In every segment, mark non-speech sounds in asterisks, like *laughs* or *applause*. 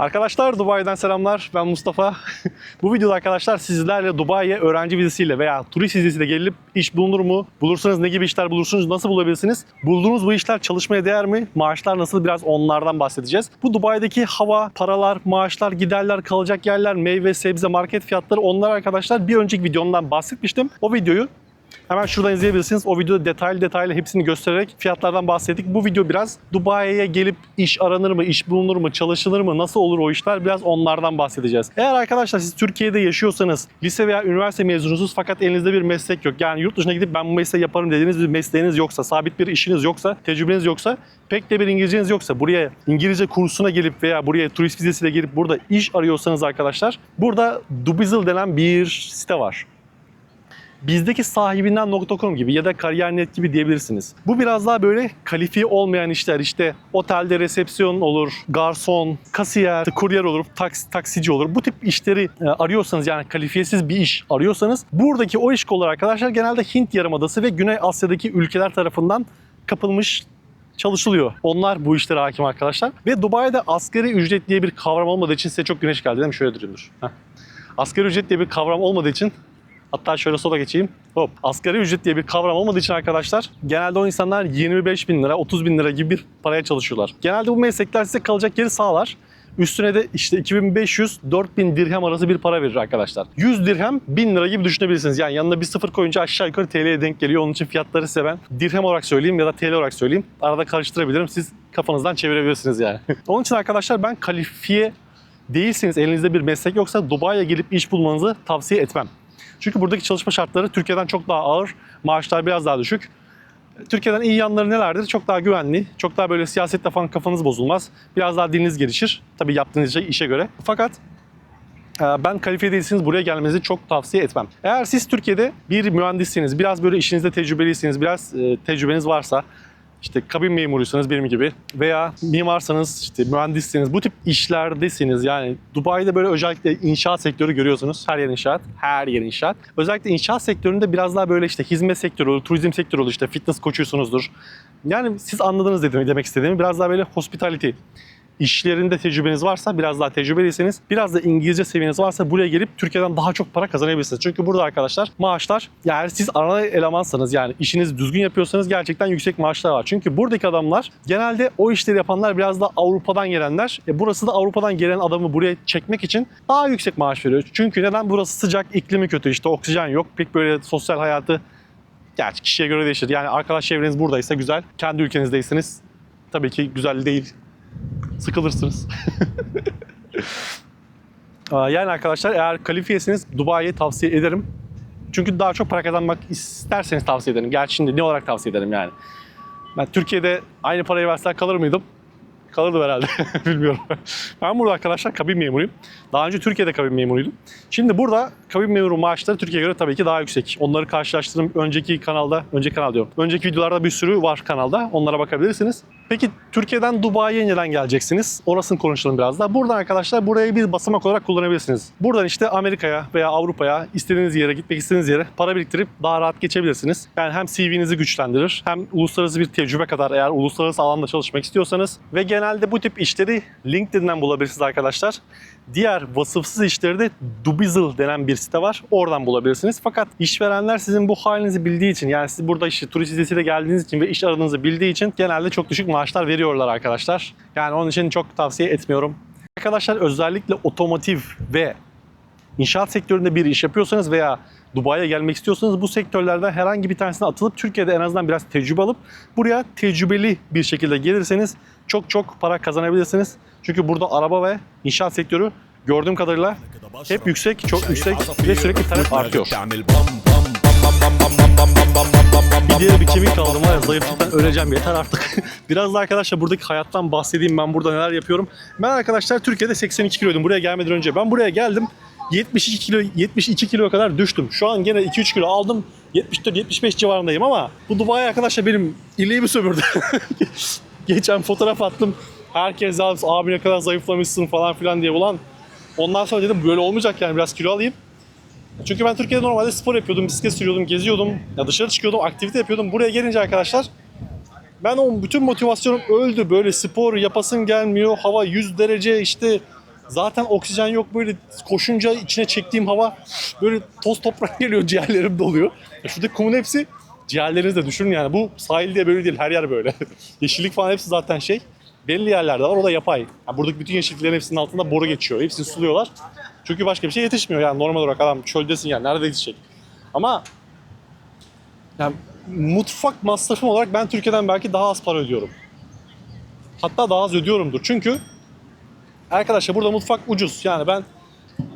Arkadaşlar Dubai'den selamlar. Ben Mustafa. *laughs* Bu videoda arkadaşlar sizlerle Dubai'ye öğrenci vizesiyle veya turist vizesiyle gelip iş bulunur mu? Bulursanız ne gibi işler bulursunuz? Nasıl bulabilirsiniz? Bulduğunuz bu işler çalışmaya değer mi? Maaşlar nasıl? Biraz onlardan bahsedeceğiz. Bu Dubai'deki hava, paralar, maaşlar, giderler, kalacak yerler, meyve, sebze, market fiyatları onlar arkadaşlar bir önceki videomdan bahsetmiştim. O videoyu Hemen şuradan izleyebilirsiniz. O videoda detaylı detaylı hepsini göstererek fiyatlardan bahsettik. Bu video biraz Dubai'ye gelip iş aranır mı, iş bulunur mu, çalışılır mı, nasıl olur o işler biraz onlardan bahsedeceğiz. Eğer arkadaşlar siz Türkiye'de yaşıyorsanız, lise veya üniversite mezunusunuz fakat elinizde bir meslek yok. Yani yurt dışına gidip ben bu mesleği yaparım dediğiniz bir mesleğiniz yoksa, sabit bir işiniz yoksa, tecrübeniz yoksa, pek de bir İngilizceniz yoksa, buraya İngilizce kursuna gelip veya buraya turist vizesiyle gelip burada iş arıyorsanız arkadaşlar, burada Dubizzle denen bir site var bizdeki sahibinden.com gibi ya da kariyer.net gibi diyebilirsiniz. Bu biraz daha böyle kalifiye olmayan işler işte otelde resepsiyon olur, garson, kasiyer, kuryer olur, taks, taksici olur. Bu tip işleri e, arıyorsanız yani kalifiyesiz bir iş arıyorsanız buradaki o iş kolları arkadaşlar genelde Hint Yarımadası ve Güney Asya'daki ülkeler tarafından kapılmış çalışılıyor. Onlar bu işlere hakim arkadaşlar. Ve Dubai'de asgari ücret diye bir kavram olmadığı için size çok güneş geldi değil mi? Şöyle durayım dur. Heh. Asgari ücret diye bir kavram olmadığı için Hatta şöyle sola geçeyim. Hop. Asgari ücret diye bir kavram olmadığı için arkadaşlar genelde o insanlar 25 bin lira, 30 bin lira gibi bir paraya çalışıyorlar. Genelde bu meslekler size kalacak yeri sağlar. Üstüne de işte 2500-4000 dirhem arası bir para verir arkadaşlar. 100 dirhem 1000 lira gibi düşünebilirsiniz. Yani yanına bir sıfır koyunca aşağı yukarı TL'ye denk geliyor. Onun için fiyatları size ben dirhem olarak söyleyeyim ya da TL olarak söyleyeyim. Arada karıştırabilirim. Siz kafanızdan çevirebilirsiniz yani. *laughs* Onun için arkadaşlar ben kalifiye değilseniz, elinizde bir meslek yoksa Dubai'ye gelip iş bulmanızı tavsiye etmem. Çünkü buradaki çalışma şartları Türkiye'den çok daha ağır, maaşlar biraz daha düşük. Türkiye'den iyi yanları nelerdir? Çok daha güvenli, çok daha böyle siyasetle falan kafanız bozulmaz. Biraz daha diliniz gelişir. Tabii yaptığınız işe göre. Fakat e, ben kalifiye değilseniz buraya gelmenizi çok tavsiye etmem. Eğer siz Türkiye'de bir mühendissiniz, biraz böyle işinizde tecrübeliyseniz, biraz e, tecrübeniz varsa işte kabin memuruysanız benim gibi veya mimarsanız, işte mühendisseniz bu tip işlerdesiniz. Yani Dubai'de böyle özellikle inşaat sektörü görüyorsunuz. Her yer inşaat, her yer inşaat. Özellikle inşaat sektöründe biraz daha böyle işte hizmet sektörü olur, turizm sektörü olur, işte fitness koçuysunuzdur. Yani siz anladınız dedim, demek istediğimi. Biraz daha böyle hospitality işlerinde tecrübeniz varsa, biraz daha tecrübeliyseniz, biraz da İngilizce seviyeniz varsa buraya gelip Türkiye'den daha çok para kazanabilirsiniz. Çünkü burada arkadaşlar maaşlar, yani siz ana elemansanız yani işinizi düzgün yapıyorsanız gerçekten yüksek maaşlar var. Çünkü buradaki adamlar genelde o işleri yapanlar biraz da Avrupa'dan gelenler. E burası da Avrupa'dan gelen adamı buraya çekmek için daha yüksek maaş veriyor. Çünkü neden? Burası sıcak, iklimi kötü işte oksijen yok. Pek böyle sosyal hayatı Gerçi kişiye göre değişir. Yani arkadaş çevreniz buradaysa güzel. Kendi ülkenizdeyseniz tabii ki güzel değil sıkılırsınız. *laughs* Yani arkadaşlar eğer kalifiyesiniz Dubai'yi tavsiye ederim. Çünkü daha çok para kazanmak isterseniz tavsiye ederim. Gerçi şimdi ne olarak tavsiye ederim yani. Ben Türkiye'de aynı parayı verseler kalır mıydım? Kalırdım herhalde. *laughs* Bilmiyorum. Ben burada arkadaşlar kabin memuruyum. Daha önce Türkiye'de kabin memuruydum. Şimdi burada kabin memuru maaşları Türkiye'ye göre tabii ki daha yüksek. Onları karşılaştırdım. Önceki kanalda, önceki kanal diyorum. Önceki videolarda bir sürü var kanalda. Onlara bakabilirsiniz. Peki Türkiye'den Dubai'ye neden geleceksiniz? Orasını konuşalım biraz da. Buradan arkadaşlar burayı bir basamak olarak kullanabilirsiniz. Buradan işte Amerika'ya veya Avrupa'ya istediğiniz yere gitmek istediğiniz yere para biriktirip daha rahat geçebilirsiniz. Yani hem CV'nizi güçlendirir hem uluslararası bir tecrübe kadar eğer uluslararası alanda çalışmak istiyorsanız ve genelde bu tip işleri LinkedIn'den bulabilirsiniz arkadaşlar. Diğer vasıfsız işleri de Dubizzle denen bir site var. Oradan bulabilirsiniz. Fakat işverenler sizin bu halinizi bildiği için yani siz burada işte turist vizesiyle geldiğiniz için ve iş aradığınızı bildiği için genelde çok düşük maaşlar veriyorlar arkadaşlar. Yani onun için çok tavsiye etmiyorum. Arkadaşlar özellikle otomotiv ve inşaat sektöründe bir iş yapıyorsanız veya Dubai'ye gelmek istiyorsanız bu sektörlerden herhangi bir tanesine atılıp Türkiye'de en azından biraz tecrübe alıp buraya tecrübeli bir şekilde gelirseniz çok çok para kazanabilirsiniz. Çünkü burada araba ve inşaat sektörü gördüğüm kadarıyla hep yüksek, çok yüksek ve sürekli talep artıyor. Bir diğer bir kemik kaldım var ya zayıflıktan öleceğim yeter artık. *laughs* Biraz da arkadaşlar buradaki hayattan bahsedeyim ben burada neler yapıyorum. Ben arkadaşlar Türkiye'de 82 kiloydum buraya gelmeden önce. Ben buraya geldim 72 kilo 72 kilo kadar düştüm. Şu an gene 2-3 kilo aldım. 74-75 civarındayım ama bu Dubai arkadaşlar benim iliğimi sömürdü. *laughs* Geçen fotoğraf attım. Herkes abi ne kadar zayıflamışsın falan filan diye ulan. Ondan sonra dedim böyle olmayacak yani biraz kilo alayım. Çünkü ben Türkiye'de normalde spor yapıyordum, bisiklet sürüyordum, geziyordum. Ya dışarı çıkıyordum, aktivite yapıyordum. Buraya gelince arkadaşlar ben o bütün motivasyonum öldü. Böyle spor yapasın gelmiyor. Hava 100 derece işte Zaten oksijen yok böyle koşunca içine çektiğim hava böyle toz toprak *laughs* geliyor ciğerlerim doluyor. Ya şuradaki kumun hepsi ciğerlerinizi de düşünün yani bu sahil diye böyle değil her yer böyle. *laughs* Yeşillik falan hepsi zaten şey belli yerlerde var o da yapay. Yani buradaki bütün yeşilliklerin hepsinin altında boru geçiyor. Hepsini suluyorlar. Çünkü başka bir şey yetişmiyor yani normal olarak adam çöldesin yani nerede yetişecek. Ama yani mutfak masrafım olarak ben Türkiye'den belki daha az para ödüyorum. Hatta daha az ödüyorumdur. Çünkü arkadaşlar burada mutfak ucuz. Yani ben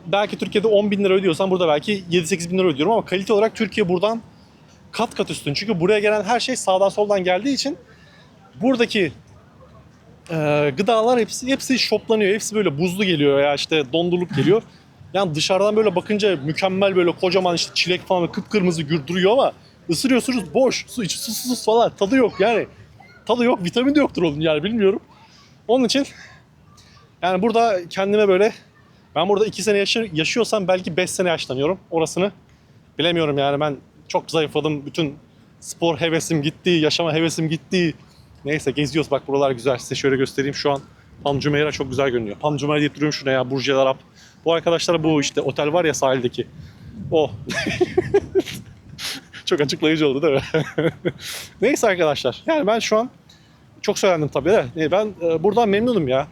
belki Türkiye'de 10 bin lira ödüyorsam burada belki 7-8 bin lira ödüyorum ama kalite olarak Türkiye buradan kat kat üstün. Çünkü buraya gelen her şey sağdan soldan geldiği için buradaki e, gıdalar hepsi hepsi şoplanıyor. Hepsi böyle buzlu geliyor ya işte dondurulup geliyor. Yani dışarıdan böyle bakınca mükemmel böyle kocaman işte çilek falan kıpkırmızı gür duruyor ama ısırıyorsunuz boş. Su içi susuz falan. Tadı yok yani. Tadı yok. Vitamin de yoktur onun yani bilmiyorum. Onun için yani burada kendime böyle ben burada 2 sene yaşa- yaşıyorsam belki 5 sene yaşlanıyorum. Orasını bilemiyorum yani ben çok zayıfladım. Bütün spor hevesim gitti, yaşama hevesim gitti. Neyse geziyoruz bak buralar güzel. Size şöyle göstereyim şu an. Palm Jumeirah çok güzel görünüyor. Palm Jumeirah deyip duruyorum şuna ya. Burj Al Arab. Bu arkadaşlar bu işte otel var ya sahildeki. O. *laughs* çok açıklayıcı oldu değil mi? *laughs* Neyse arkadaşlar. Yani ben şu an çok söylendim tabii de. e, Ben e, buradan memnunum ya.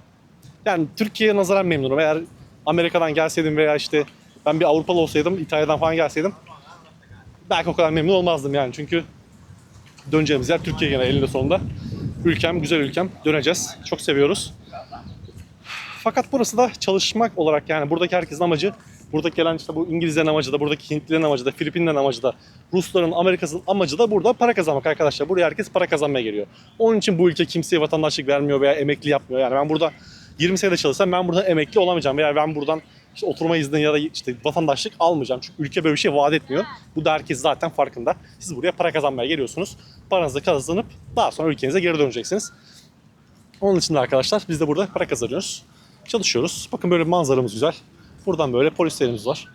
Yani Türkiye'ye nazaran memnunum. Eğer Amerika'dan gelseydim veya işte ben bir Avrupalı olsaydım, İtalya'dan falan gelseydim belki o kadar memnun olmazdım yani. Çünkü döneceğimiz yer Türkiye gene elinde sonunda. Ülkem, güzel ülkem. Döneceğiz. Çok seviyoruz. Fakat burası da çalışmak olarak yani buradaki herkesin amacı, buradaki gelen işte bu İngilizlerin amacı da, buradaki Hintlilerin amacı da, Filipinlerin amacı da, Rusların, Amerika'sının amacı da burada para kazanmak arkadaşlar. Buraya herkes para kazanmaya geliyor. Onun için bu ülke kimseye vatandaşlık vermiyor veya emekli yapmıyor. Yani ben burada 20 senede çalışsam ben buradan emekli olamayacağım veya ben buradan işte oturma izni ya da işte vatandaşlık almayacağım. Çünkü ülke böyle bir şey vaat etmiyor. Bu da herkes zaten farkında. Siz buraya para kazanmaya geliyorsunuz. Paranızı kazanıp daha sonra ülkenize geri döneceksiniz. Onun için de arkadaşlar biz de burada para kazanıyoruz. Çalışıyoruz. Bakın böyle manzaramız güzel. Buradan böyle polislerimiz var.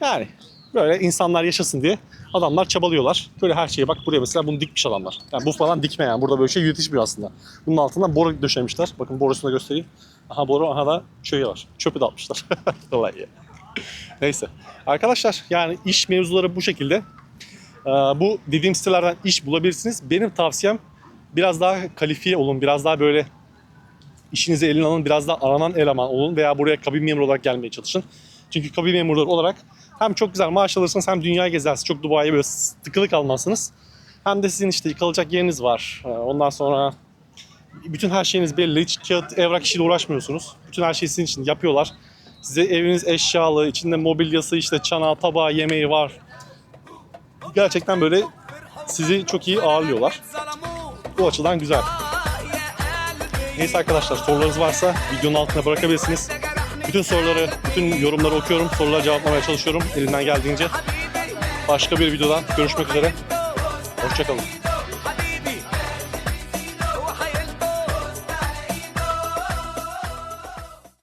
Yani böyle insanlar yaşasın diye adamlar çabalıyorlar. Böyle her şeye bak buraya mesela bunu dikmiş adamlar. Yani bu falan dikme yani. Burada böyle şey yetişmiyor aslında. Bunun altından boru döşemişler. Bakın borusunu da göstereyim. Aha boru aha da çöğü var. Çöpü de. *laughs* Kolay ya. Neyse. Arkadaşlar yani iş mevzuları bu şekilde. Ee, bu dediğim sitelerden iş bulabilirsiniz. Benim tavsiyem biraz daha kalifiye olun. Biraz daha böyle işinizi eline alın. Biraz daha aranan eleman olun veya buraya kabin memuru olarak gelmeye çalışın. Çünkü kabin memurları olarak hem çok güzel maaş alırsınız hem dünyayı gezersiniz. Çok Dubai'ye böyle tıkılı kalmazsınız. Hem de sizin işte kalacak yeriniz var. Ee, Ondan sonra bütün her şeyiniz belli. Hiç kağıt, evrak işiyle uğraşmıyorsunuz. Bütün her şeyi sizin için yapıyorlar. Size eviniz eşyalı, içinde mobilyası, işte çanağı, tabağı, yemeği var. Gerçekten böyle sizi çok iyi ağırlıyorlar. Bu açıdan güzel. Neyse arkadaşlar sorularınız varsa videonun altına bırakabilirsiniz. Bütün soruları, bütün yorumları okuyorum. Sorulara cevaplamaya çalışıyorum elimden geldiğince. Başka bir videodan görüşmek üzere. Hoşçakalın.